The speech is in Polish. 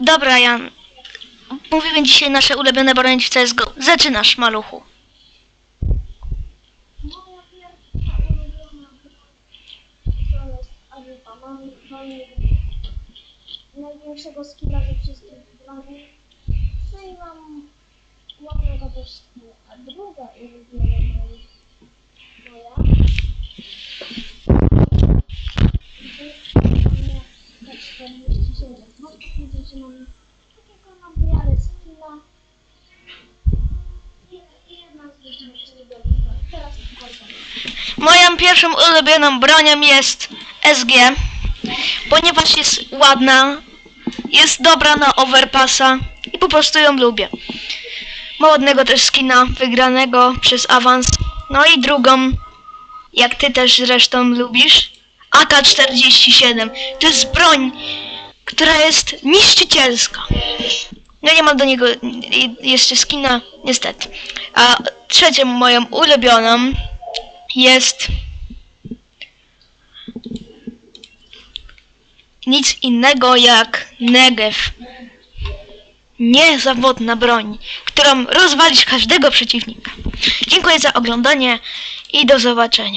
Dobra, Jan. Mówimy dzisiaj nasze ulubione broń w CSGO. Zaczynasz, maluchu. Największego skilla ze wszystkich broni. No i mam ładnego też. A druga ulubiona broń moja to jest K47. No to widzicie, mam takiego na miarę skilla. I, i jedna z Moją pierwszą ulubioną bronią jest SG, ponieważ jest ładna, jest dobra na overpassa i po prostu ją lubię. Ma ładnego też skina wygranego przez awans. No i drugą, jak ty też zresztą lubisz, AK-47. To jest broń, która jest niszczycielska. No nie mam do niego jeszcze skina, niestety. A trzecią moją ulubioną jest nic innego jak Negev. Niezawodna broń, którą rozwalisz każdego przeciwnika. Dziękuję za oglądanie i do zobaczenia.